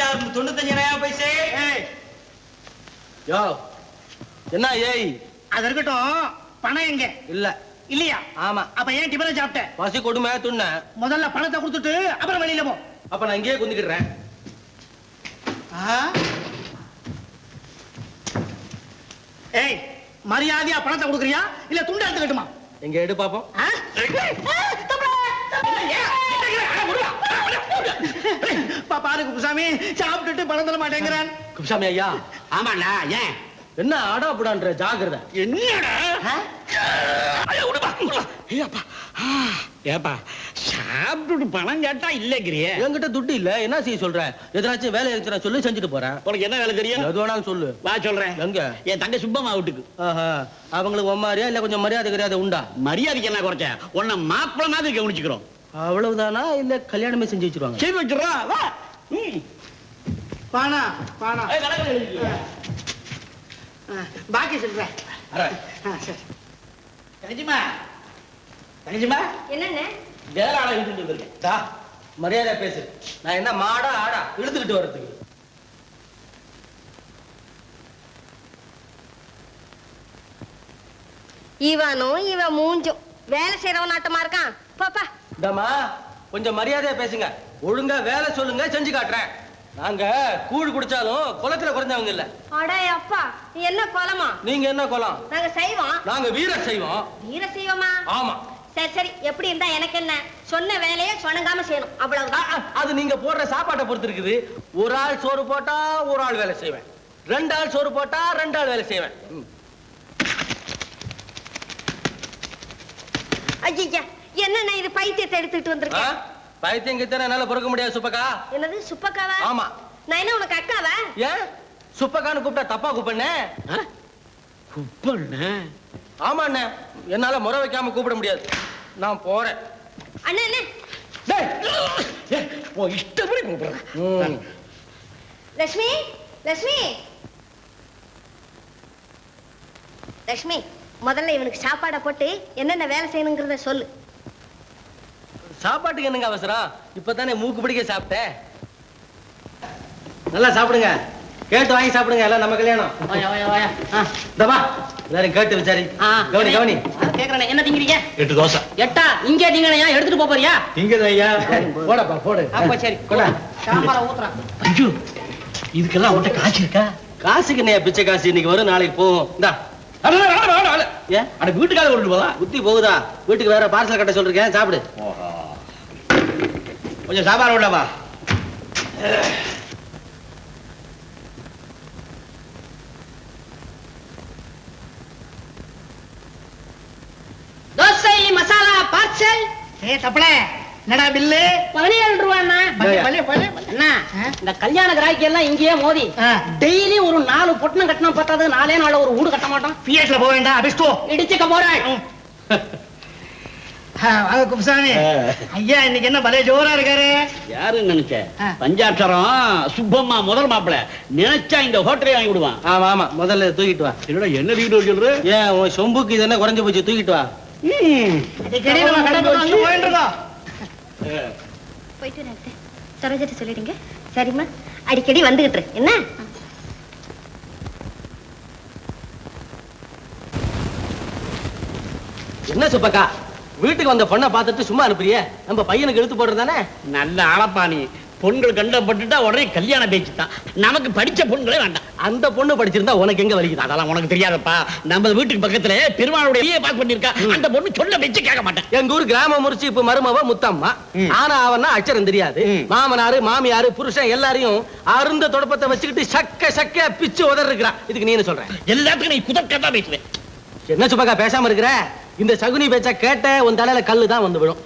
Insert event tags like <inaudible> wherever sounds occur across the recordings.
ஐயாயிரம் தொண்ணூத்தஞ்சாயிரம் பைசே யோ என்ன ஏய்? அது இருக்கட்டும் பணம் எங்க? இல்ல. இல்லையா? ஆமா. அப்ப ஏன் டிபனை சாப்பிட்ட? பசி கொடுமை துண்ண? முதல்ல பணத்தை கொடுத்துட்டு அப்புறம் வெளியில போ. அப்ப நான் இங்கேயே குந்திக்கிடுறேன். ஏய் மரியாதையா பணத்தை கொடுக்குறியா? இல்ல துண்டு எடுத்துக்கட்டுமா? எங்க எடு பாப்போம். பாரு குப்புசாமி. சாப்பிட்டுட்டு பணம் தர மாட்டேங்கிறான். குப்சாமி ஐயா ஆமாண்ணா ஏன்? என்ன ஆடா புடான்ற ஜாகிரதை? என்னடா? ஏப்பா சாப்பிட்டுட்டு பணம் கேட்டா இல்லைங்கிறியே. என்கிட்ட துட்டு இல்ல. என்ன செய்ய சொல்ற? எதனாச்சும் வேலை இருந்துச்சு சொல்லி செஞ்சுட்டு போறேன். உனக்கு என்ன வேலை தெரியும்? எது வேணாலும் சொல்லு. வா சொல்றேன். எங்க? என் தங்க சுப்பம்மா வீட்டுக்கு. ஆஹா அவங்களுக்கு ஒம்மாரியா இல்ல கொஞ்சம் மரியாதை கிடையாது உண்டா? மரியாதைக்கு என்ன குறைச்ச? உன்னை மாப்பிள மாதிரி கவனிச்சுக்கிறோம். அவ்வளவுதானா? இல்ல கல்யாணமே செஞ்சு வச்சிருவாங்க. சரி வச்சிடறோம் வா. பானா பானா. பாக்கி சொல்றேன். தங்கச்சிம்மா என்னண்ணே? வேற ஆளை இழுத்துட்டு வந்திருக்கேன் தா, மரியாதையா பேசு. நான் என்ன மாடா ஆடா இழுத்துக்கிட்டு வர்றதுக்கு. இவனும் இவன் மூஞ்சும். வேலை செய்யறவன் நாட்டமா இருக்கான் பாப்பா. கொஞ்சம் மரியாதையா பேசுங்க. ஒழுங்கா வேலை சொல்லுங்க செஞ்சு காட்டுறேன். நாங்க கூழ் குடிச்சாலும் குளத்துல குறைஞ்சவங்க இல்ல. அடே அப்பா நீ என்ன கோலமா? நீங்க என்ன குளம் நாங்க செய்வோம் நாங்க வீர செய்வோம் வீர செய்வோமா ஆமா. சரி சரி எப்படி இருந்தா எனக்கு என்ன? சொன்ன வேலையை சொணங்காம செய்யணும். அவ்வளவுதான். அது நீங்க போடுற சாப்பாட்டை பொறுத்து இருக்குது ஒரு ஆள் சோறு போட்டா ஒரு ஆள் வேலை செய்வேன். ரெண்டு ஆள் சோறு போட்டா ரெண்டு ஆள் வேலை செய்வேன். ஐயா என்னண்ணே இது பைத்தியத்தை எடுத்துட்டு? வந்திருக்கேன் பைத்தியம் கிட்ட என்னால பொறுக்க முடியாது சுப்பக்கா. என்னது சுப்பக்காவா? ஆமா. நான் என்ன உனக்கு அக்காவா? ஏன்? சுப்பக்கான்னு கூப்பிட்டா தப்பா கூப்பிடுனே? ஆ? குப்பண்ணே ஆமா அண்ணே. என்னால முறை வைக்காம கூப்பிட முடியாது. நான் போறேன். அண்ணா அண்ணே. டேய். உன் இஷ்டப்படி கூப்பிடுறேன். லட்சுமி லட்சுமி லட்சுமி முதல்ல இவனுக்கு சாப்பாடை போட்டு என்னென்ன வேலை செய்யணுங்கிறத சொல்லு. சாப்பாட்டுக்கு என்னங்க அவசரம்? இப்பதானே மூக்கு பிடிக்க சாப்பிட்டேன். நல்லா சாப்பிடுங்க. கேட்டு வாங்கி சாப்பிடுங்க எல்லாம் நம்ம கல்யாணம். இந்தா எல்லாரும் கேட்டு விசாரி. கவனி கவனி. கேக்குறேனே. என்ன திங்கிறீங்க? எட்டு தோசை. எட்டா? இங்கே திங்கணையா எடுத்துட்டு போறியா? திங்கது ஐயா போடப்பா போடு. அப்ப சரி. கொடா. சாம்பார ஊத்துறான். இதுக்கெல்லாம் உன்ட்ட காசு இருக்கா? காசுக்கு என்ன பிச்சை காசு? இன்னைக்கு வரும் நாளைக்கு போகும். இந்தா. அட, வீட்டுக்காக கொண்டு போதா புத்தி போகுதா? வீட்டுக்கு வேற பார்சல் கட்ட சொல்லிருக்கேன் சாப்பிடு. கொஞ்சம் சாப்பாடு விடவா தோசை மசாலா பார்சல் ஏ தப்பல. என்னடா பில்லு? பதினேழு ரூபாண்ணா. இந்த கல்யாண கிராய்க்கு எல்லாம் இங்கேயே மோதி. டெய்லி ஒரு நாலு பொட்டணம் கட்டினா பத்தாது நாலே நாள் ஒரு வீடு கட்ட மாட்டோம். பிஎஸ்ல போக வேண்டாம். அபிஷ்டோ இடிச்சுக்க போறேன் <laughs> வாங்க குப்சாமி ஐயா இன்னைக்கு என்ன பலே ஜோரா இருக்காரு? யாருன்னு நினைச்ச. பஞ்சாட்சரம் சுப்பம்மா முதல் மாப்பிள. நினைச்சா இந்த ஹோட்டலே வாங்கி விடுவான். ஆமா ஆமா முதல்ல தூக்கிட்டு வா. என்னடா என்ன வீடு சொல்ற? ஏன் உன் சொம்புக்கு இது என்ன குறைஞ்சு போச்சு? தூக்கிட்டு வா. போயிட்டு சரோஜிட்ட சொல்லிடுங்க. சரிம்மா. அடிக்கடி வந்துகிட்டு என்ன சுப்பக்கா? வீட்டுக்கு வந்த பொண்ணை பார்த்துட்டு சும்மா அனுப்புறிய? நம்ம பையனுக்கு எடுத்து போடுறது தானே? நல்ல ஆளப்பா நீ. பொண்கள் கண்டப்பட்டுட்டா உடனே கல்யாண பேச்சு தான். நமக்கு படிச்ச பொண்களே வேண்டாம். அந்த பொண்ணு படிச்சிருந்தா உனக்கு எங்க வலிக்குது? அதெல்லாம் உனக்கு தெரியாதப்பா. நம்ம வீட்டுக்கு பக்கத்துல பெருமாளுடைய பாஸ் பண்ணிருக்கா அந்த பொண்ணு சொல்ல வச்சு கேட்க மாட்டேன். எங்க ஊர் கிராம முறிச்சு இப்ப மருமவ முத்தம்மா. ஆனா அவன்னா அச்சரம் தெரியாது. மாமனாரு மாமியாரு புருஷன் எல்லாரையும் அருந்த தொடப்பத்தை வச்சுக்கிட்டு சக்க சக்க பிச்சு உதர் இருக்கிறான் இதுக்கு நீ என்ன சொல்ற? எல்லாத்துக்கும் நீ குதர்க்க தான் பேசுவேன். என்ன சுப்பக்கா பேசாம இருக்கிற? இந்த சகுனி பேச்ச கேட்ட உன் தலையில கல்லு தான் வந்து விழும்.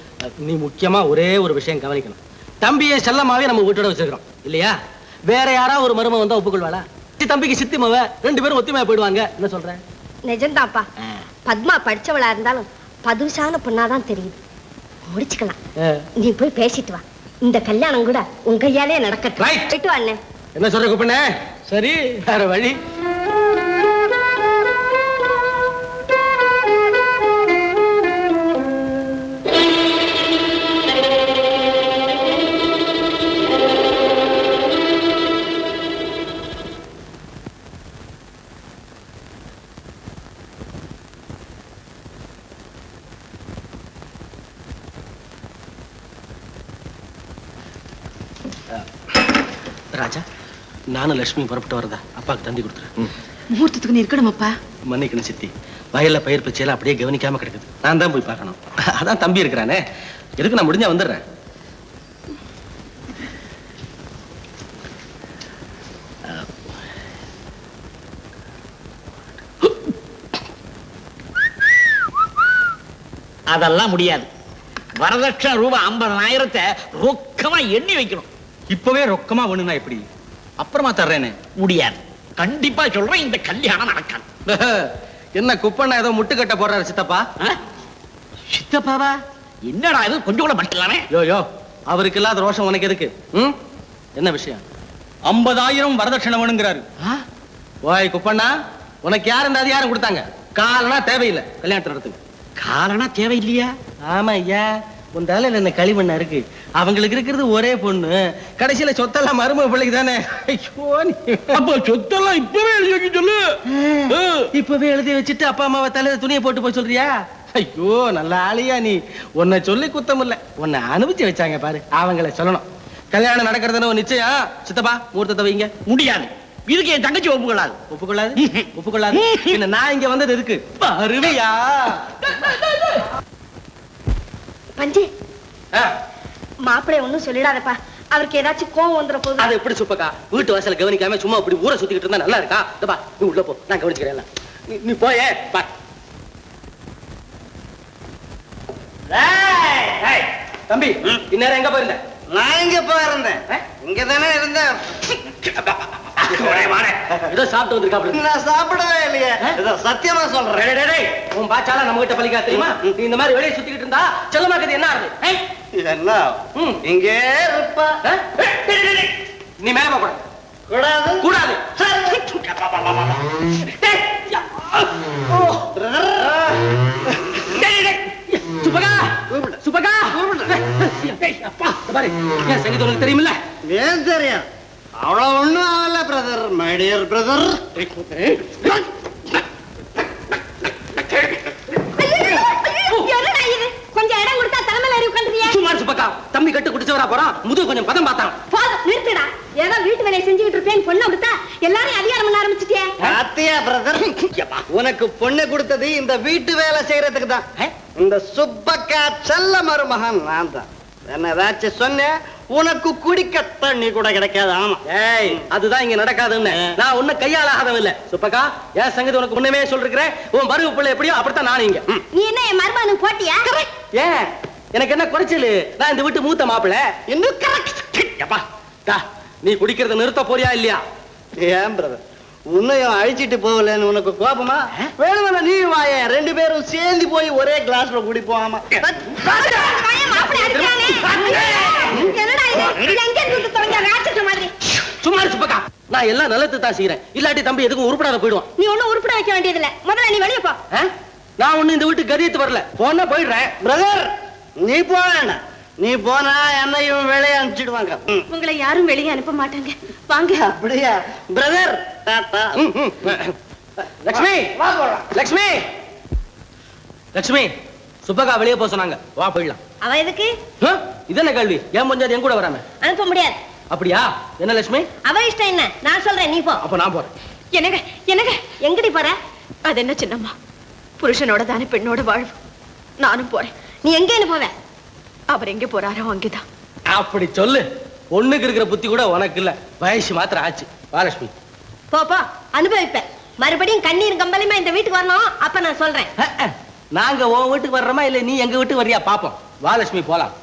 நீ முக்கியமா ஒரே ஒரு விஷயம் கவனிக்கணும். தம்பியை செல்லமாவே நம்ம வீட்டோட வச்சிருக்கிறோம். இல்லையா? வேற யாரா ஒரு மரும வந்தா ஒப்புக்கொள்வாளா? தம்பிக்கு சித்தி மவ ரெண்டு பேரும் ஒத்துமையா போயிடுவாங்க. என்ன சொல்றேன் நிஜம்தான்ப்பா. பத்மா படிச்சவளா இருந்தாலும் பதுசான பொண்ணாதான் தெரியுது. முடிச்சுக்கலாம் நீ போய் பேசிட்டு வா. இந்த கல்யாணம் கூட உங்க கையாலே நடக்கட்டும். போயிட்டு வா என்ன சொல்ற குப்பண்ணே சரி வேற வழி. நானும் லட்சுமி புறப்பட்டு வரதா. அப்பாவுக்கு தந்தி கொடுத்துரு. முகூர்த்தத்துக்கு நீ இருக்கணுமாப்பா? மன்னிக்கணும் சித்தி. வயல்ல பயிர் பச்சையில அப்படியே கவனிக்காம கிடக்குது. நான் தான் போய் பார்க்கணும். <laughs> அதான் தம்பி இருக்கிறானே. எதுக்கு நான் முடிஞ்சா வந்துடுறேன். அதெல்லாம் முடியாது. வரதட்சணை ரூபாய் ஐம்பதனாயிரத்தை ரொக்கமா எண்ணி வைக்கணும். இப்பவே ரொக்கமா வேணும்னா எப்படி? அப்புறமா தர்றேனே முடியாது. கண்டிப்பா சொல்றேன் இந்த கல்யாணம் நடக்காது. என்ன குப்பண்ணா ஏதோ முட்டு கட்ட போறாரு சித்தப்பா? சித்தப்பாவா? என்னடா இது கொஞ்சம் கூட மட்டலாமே யோ யோ அவருக்கு இல்லாத ரோஷம் உனக்கு எதுக்கு? ம்? என்ன விஷயம்? ஐம்பதாயிரம் வரதட்சணை வேணுங்கிறாரு. ஓய் குப்பண்ணா உனக்கு யார் இந்த அதிகாரம் கொடுத்தாங்க? காலனா தேவையில்லை. கல்யாணத்தை நடத்துங்க. காரணம் தேவையில்லையா? ஆமா ஐயா. உன் தலையில என்ன களிமண்ணா இருக்கு? அவங்களுக்கு இருக்கிறது ஒரே பொண்ணு. கடைசியில சொத்தெல்லாம் மருமக பிள்ளைக்கு தானே? ஐயோ அப்ப சொத்தெல்லாம் இப்பவே எழுதி வைக்க சொல்லு. இப்பவே எழுதி வச்சுட்டு அப்பா அம்மாவை தலையில துணியை போட்டு போய் சொல்றியா? ஐயோ நல்ல ஆளியா நீ. உன்னை சொல்லி குத்தம் இல்ல. உன்னை அனுபவிச்சு வச்சாங்க பாரு. அவங்கள சொல்லணும். கல்யாணம் நடக்கிறதுன்னு நிச்சயம். சித்தப்பா முகூர்த்தத்தை வைங்க. முடியாது. இதுக்கு என் தங்கச்சி ஒப்புக்கொள்ளாது. ஒப்புக்கொள்ளாது? ஒப்புக்கொள்ளாது. <laughs> என்ன நான் இங்க வந்தது இருக்கு அருமையா பஞ்சு மாப்பிள்ளை ஒண்ணும் சொல்லிடாதப்பா. அவருக்கு ஏதாச்சும் கோவம் வந்துட போகுது அது எப்படி சுப்பக்கா வீட்டு வாசல கவனிக்காம சும்மா அப்படி ஊரை சுத்திக்கிட்டு இருந்தா நல்லா இருக்கா? இதப்பா நீ உள்ள போ. நான் கவனிச்சுக்கிறேன். நீ- நீ போயே. பா. தம்பி இந்நேரம் எங்க போயிருந்த? நான் எங்க போயிருந்தேன் இங்க தானே இருந்தேன். ஏதோ சாப்பிட்டு வந்திருக்காப்ல நான் சாப்பிடவே இல்லையே. இதோ சத்தியமா சொல்றேன். டேய், உன் பாச்சால நம்ம கிட்ட பலிக்கா தெரியுமா? நீ இந்த மாதிரி வெளியே சுத்திக்கிட்டு இருந்தா செல்லமாக்குது என்ன ஆகுது? ஏய், என்ன? ம். இங்கே இருப்பா. நீ மேல போக கூடாது. கூடாது? கூடாது டேய், யா. ஓ. டேய், டேய், டேய். சுப்பகா சுப்பகா உனக்கு தெரியுமில்ல? ஏன் தெரியும் அவ்வளவு ஒண்ணும் ஆகல பிரதர் மை டியர் பிரதர் தம்பி கட்டு குடிச்சவரா போறான். முதுகு கொஞ்சம் பதம் பார்த்தான். போதும் நிறுத்துடா. ஏதோ வீட்டு வேலையை செஞ்சுக்கிட்டு இருப்பேன்னு பொண்ணை கொடுத்தா எல்லாரையும் அதிகாரம் பண்ண ஆரம்பிச்சிட்டியே? பாத்தியா பிரதர் உனக்கு பொண்ணு கொடுத்தது இந்த வீட்டு வேலை செய்யறதுக்கு தான் இந்த சுப்பக்கா செல்ல மருமகன் நான் தான். என்ன ஏதாச்சும் சொன்னேன் உனக்கு குடிக்க தண்ணி கூட கிடைக்காது. ஆமா. ஏய் அதுதான் இங்க நடக்காதுன்னு. நான் ஒண்ணு கையால ஆகாதவன் இல்ல. சுப்பக்கா ஏன் சங்கதி உனக்கு முன்னமே சொல்லிருக்கிறேன். உன் மருகு பிள்ளை எப்படியோ அப்படித்தான் நானும் இங்க. நீ என்ன என் மருமகனுக்கு போட்டியா? ஏன்? எனக்கு என்ன குறைச்சல்? நான் இந்த வீட்டு மூத்த மாப்பிள இன்னும் எப்பா டா, நீ குடிக்கிறத நிறுத்த போறியா இல்லையா? ஏன் பிரதர் உன்னையும் அழிச்சிட்டு போகலன்னு உனக்கு கோபமா? வேணுமல்ல நீ வாய ரெண்டு பேரும் சேர்ந்து போய் ஒரே கிளாஸ்ல குடிப்போம் ஆமா. நான் எல்லாம் நல்லது தான் செய்யறேன் இல்லாட்டி தம்பி எதுக்கும் உருப்படாத போயிடுவான். நீ ஒண்ணும் உருப்பட வைக்க வேண்டியதில்ல. முதல்ல நீ வெளிய போ. ஆ? நான் ஒண்ணு இந்த வீட்டுக்கு கரியத்து வரல. போனா போயிடுறேன். பிரதர் நீ வேண்டாம் நீ போனா என்னையும் வெளியே அனுப்பிச்சிடுவாங்க. உங்களை யாரும் வெளியே அனுப்ப மாட்டாங்க. வாங்க. அப்படியா? பிரதர். லக்ஷ்மி. லக்ஷ்மி. லக்ஷ்மி சுப்பக்கா வெளியே போக சொன்னாங்க. வா போயிடலாம். அவ எதுக்கு? இது என்ன கேள்வி? ஏன் கொஞ்சம் என் கூட வராம? அனுப்ப முடியாது. அப்படியா? என்ன லட்சுமி? அவ இஷ்டம் என்ன? நான் சொல்றேன் நீ போ. அப்ப நான் போறேன். என்னங்க என்னங்க? எங்கடி போற? அது என்ன சின்னம்மா? புருஷனோட தானே பெண்ணோட வாழ்வு. நானும் போறேன். நீ எங்கேன்னு போவ? அவர் எங்க போறாரோ அங்கேதான். அப்படி சொல்லு. பொண்ணுக்கு இருக்கிற புத்தி கூட உனக்கு இல்ல. வயசு மாத்திரம் ஆச்சு. வா லட்சுமி. போ போ. அனுபவிப்பேன் மறுபடியும் கண்ணீர் கம்பளியுமா இந்த வீட்டுக்கு வரணும்? அப்ப நான் சொல்றேன். நாங்க உன் வீட்டுக்கு வர்றோமா? இல்ல நீ எங்க வீட்டுக்கு வர்றியா? பாப்போம். வாலட்சுமி போலாம்.